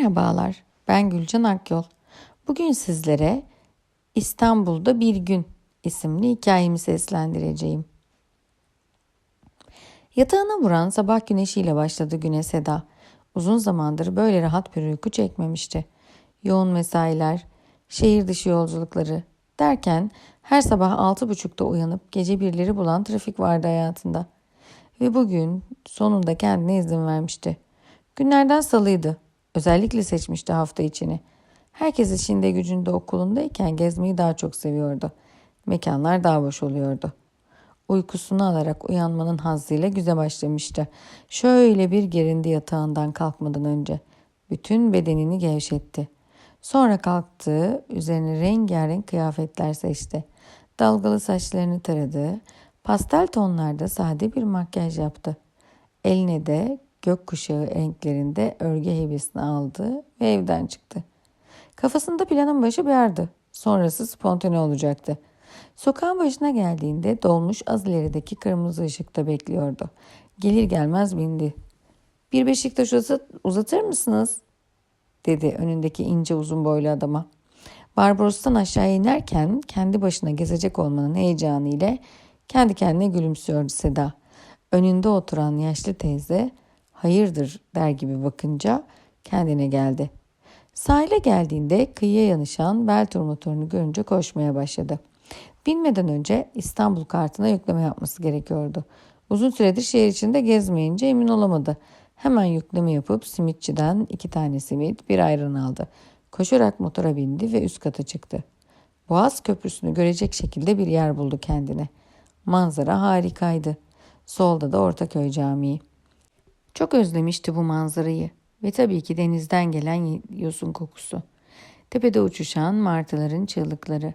Merhabalar, ben Gülcan Akyol. Bugün sizlere İstanbul'da Bir Gün isimli hikayemi seslendireceğim. Yatağına vuran sabah güneşiyle başladı güne Seda. Uzun zamandır böyle rahat bir uyku çekmemişti. Yoğun mesailer, şehir dışı yolculukları derken her sabah altı buçukta uyanıp gece birleri bulan trafik vardı hayatında. Ve bugün sonunda kendine izin vermişti. Günlerden salıydı. Özellikle seçmişti hafta içini. Herkes işinde gücünde okulundayken gezmeyi daha çok seviyordu. Mekanlar daha boş oluyordu. Uykusunu alarak uyanmanın hazzıyla güze başlamıştı. Şöyle bir gerindi yatağından kalkmadan önce. Bütün bedenini gevşetti. Sonra kalktı, üzerine rengarenk kıyafetler seçti. Dalgalı saçlarını taradı, pastel tonlarda sade bir makyaj yaptı. Eline de gökkuşağı renklerinde örgü heybesini aldı ve evden çıktı. Kafasında planın başı bir Sonrası spontane olacaktı. Sokağın başına geldiğinde dolmuş az ilerideki kırmızı ışıkta bekliyordu. Gelir gelmez bindi. Bir Beşiktaş uzatır mısınız? dedi önündeki ince uzun boylu adama. Barbaros'tan aşağı inerken kendi başına gezecek olmanın heyecanı ile kendi kendine gülümsüyordu Seda. Önünde oturan yaşlı teyze hayırdır der gibi bakınca kendine geldi. Sahile geldiğinde kıyıya yanışan Beltur motorunu görünce koşmaya başladı. Binmeden önce İstanbul kartına yükleme yapması gerekiyordu. Uzun süredir şehir içinde gezmeyince emin olamadı. Hemen yükleme yapıp simitçiden iki tane simit bir ayran aldı. Koşarak motora bindi ve üst kata çıktı. Boğaz Köprüsü'nü görecek şekilde bir yer buldu kendine. Manzara harikaydı. Solda da Ortaköy Camii. Çok özlemişti bu manzarayı ve tabii ki denizden gelen yosun kokusu. Tepede uçuşan martıların çığlıkları.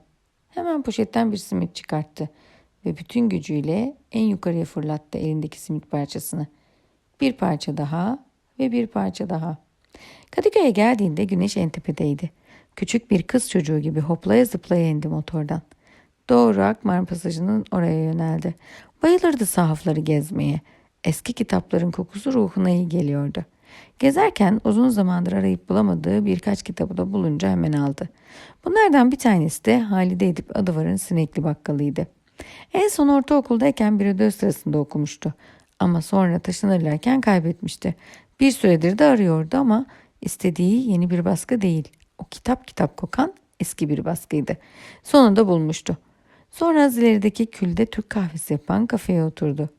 Hemen poşetten bir simit çıkarttı ve bütün gücüyle en yukarıya fırlattı elindeki simit parçasını. Bir parça daha ve bir parça daha. Kadıköy'e geldiğinde güneş en tepedeydi. Küçük bir kız çocuğu gibi hoplaya zıplaya indi motordan. Doğru Akmar pasajının oraya yöneldi. Bayılırdı sahafları gezmeye. Eski kitapların kokusu ruhuna iyi geliyordu. Gezerken uzun zamandır arayıp bulamadığı birkaç kitabı da bulunca hemen aldı. Bunlardan bir tanesi de Halide Edip Adıvar'ın Sinekli Bakkalıydı. En son ortaokuldayken bir ödev sırasında okumuştu. Ama sonra taşınırlarken kaybetmişti. Bir süredir de arıyordu ama istediği yeni bir baskı değil. O kitap kitap kokan eski bir baskıydı. Sonunda bulmuştu. Sonra az ilerideki külde Türk kahvesi yapan kafeye oturdu.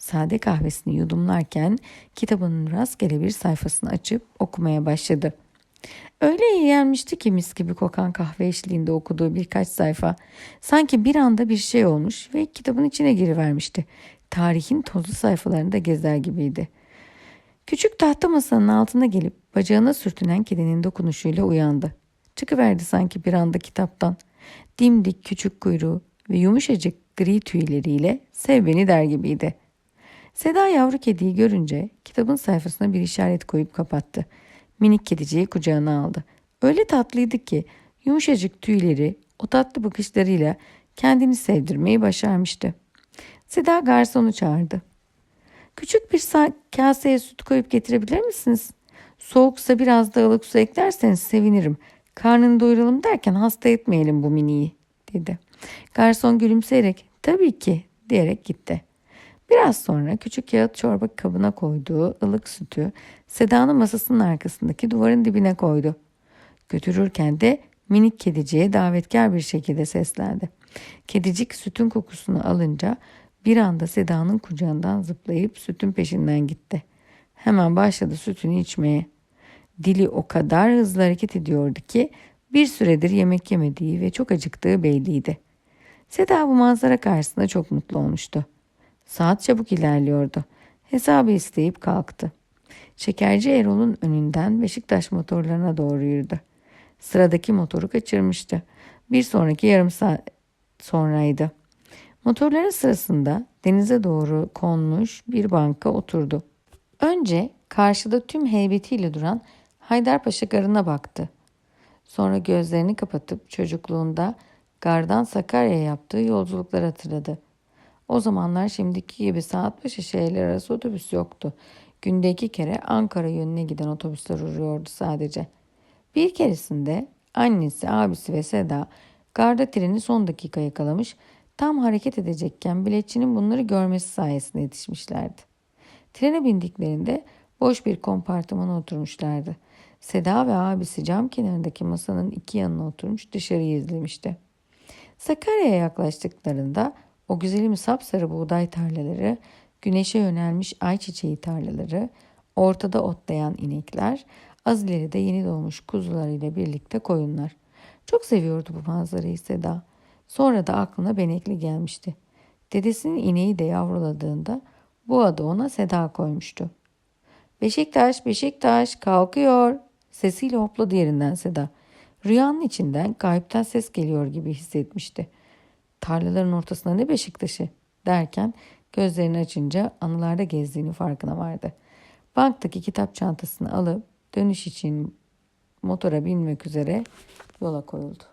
Sade kahvesini yudumlarken kitabının rastgele bir sayfasını açıp okumaya başladı. Öyle iyi gelmişti ki mis gibi kokan kahve eşliğinde okuduğu birkaç sayfa. Sanki bir anda bir şey olmuş ve kitabın içine girivermişti. Tarihin tozlu sayfalarında gezer gibiydi. Küçük tahta masanın altına gelip bacağına sürtünen kedinin dokunuşuyla uyandı. Çıkıverdi sanki bir anda kitaptan. Dimdik küçük kuyruğu ve yumuşacık gri tüyleriyle sev beni der gibiydi. Seda yavru kediyi görünce kitabın sayfasına bir işaret koyup kapattı. Minik kediciyi kucağına aldı. Öyle tatlıydı ki yumuşacık tüyleri o tatlı bakışlarıyla kendini sevdirmeyi başarmıştı. Seda garsonu çağırdı. Küçük bir kaseye süt koyup getirebilir misiniz? Soğuksa biraz da ılık su eklerseniz sevinirim. Karnını doyuralım derken hasta etmeyelim bu miniyi dedi. Garson gülümseyerek tabii ki diyerek gitti. Biraz sonra küçük kağıt çorba kabına koyduğu ılık sütü Seda'nın masasının arkasındaki duvarın dibine koydu. Götürürken de minik kediciye davetkar bir şekilde seslendi. Kedicik sütün kokusunu alınca bir anda Seda'nın kucağından zıplayıp sütün peşinden gitti. Hemen başladı sütünü içmeye. Dili o kadar hızlı hareket ediyordu ki bir süredir yemek yemediği ve çok acıktığı belliydi. Seda bu manzara karşısında çok mutlu olmuştu. Saat çabuk ilerliyordu. Hesabı isteyip kalktı. Şekerci Erol'un önünden Beşiktaş motorlarına doğru yürüdü. Sıradaki motoru kaçırmıştı. Bir sonraki yarım saat sonraydı. Motorların sırasında denize doğru konmuş bir banka oturdu. Önce karşıda tüm heybetiyle duran Haydarpaşa garına baktı. Sonra gözlerini kapatıp çocukluğunda gardan Sakarya yaptığı yolculuklar hatırladı. O zamanlar şimdiki gibi saat başı şehirler arası otobüs yoktu. Günde iki kere Ankara yönüne giden otobüsler uğruyordu sadece. Bir keresinde annesi, abisi ve Seda garda treni son dakika yakalamış, tam hareket edecekken biletçinin bunları görmesi sayesinde yetişmişlerdi. Trene bindiklerinde boş bir kompartımana oturmuşlardı. Seda ve abisi cam kenarındaki masanın iki yanına oturmuş dışarıyı izlemişti. Sakarya'ya yaklaştıklarında o güzelim sapsarı buğday tarlaları, güneşe yönelmiş ayçiçeği tarlaları, ortada otlayan inekler, az ileride yeni doğmuş kuzularıyla birlikte koyunlar. Çok seviyordu bu manzarayı Seda. Sonra da aklına benekli gelmişti. Dedesinin ineği de yavruladığında bu adı ona Seda koymuştu. Beşiktaş, Beşiktaş kalkıyor. Sesiyle hopladı yerinden Seda. Rüyanın içinden gayipten ses geliyor gibi hissetmişti. Tarlaların ortasında ne Beşiktaş'ı derken gözlerini açınca anılarda gezdiğini farkına vardı. Banktaki kitap çantasını alıp dönüş için motora binmek üzere yola koyuldu.